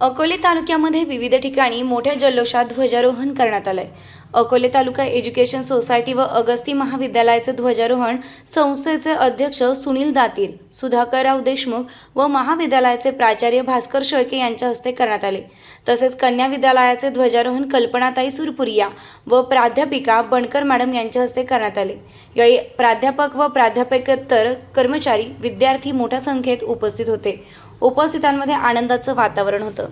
अकोले तालुक्यामध्ये विविध ठिकाणी मोठ्या जल्लोषात ध्वजारोहण करण्यात आलंय. अकोले तालुका एज्युकेशन सोसायटी व अगस्ती महाविद्यालयाचे ध्वजारोहण संस्थेचे अध्यक्ष सुनील दातीर सुधाकरराव देशमुख व महाविद्यालयाचे प्राचार्य भास्कर शेळके यांच्या हस्ते करण्यात आले. तसेच कन्या विद्यालयाचे ध्वजारोहण कल्पनाताई सुरपुरिया व प्राध्यापिका बणकर मॅडम यांच्या हस्ते करण्यात आले. यावेळी प्राध्यापक व प्राध्यापकेतर कर्मचारी विद्यार्थी मोठ्या संख्येत उपस्थित होते. उपस्थितांमध्ये आनंदाचं वातावरण होतं.